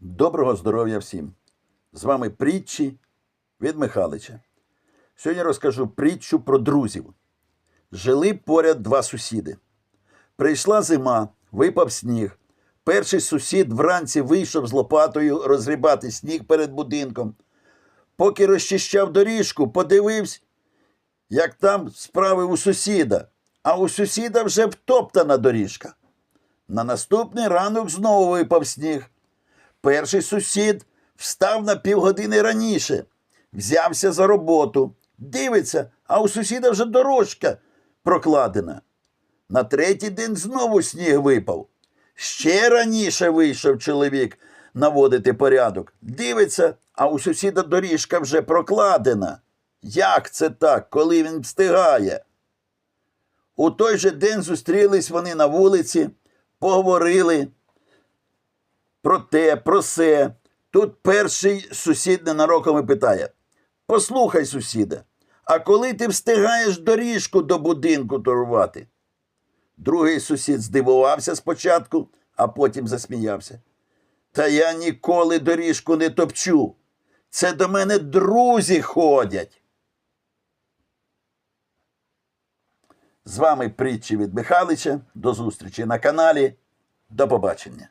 Доброго здоров'я всім! З вами притчі від Михалича. Сьогодні розкажу притчу про друзів. Жили поряд два сусіди. Прийшла зима, випав сніг. Перший сусід вранці вийшов з лопатою розрібати сніг перед будинком. Поки розчищав доріжку, подивився, як там справи у сусіда, а у сусіда вже втоптана доріжка. На наступний ранок знову випав сніг. Перший сусід встав на півгодини раніше, взявся за роботу, дивиться, а у сусіда вже дорожка прокладена. На третій день знову сніг випав. Ще раніше вийшов чоловік наводити порядок. Дивиться, а у сусіда доріжка вже прокладена. Як це так, коли він встигає? У той же день зустрілись вони на вулиці, поговорили про те, про се. Тут перший сусід ненароком питає: Послухай, сусіда, а коли ти встигаєш доріжку до будинку торувати? Другий сусід здивувався спочатку, а потім засміявся. Та я ніколи доріжку не топчу. Це до мене друзі ходять. З вами притчі від Михалича. До зустрічі на каналі. До побачення.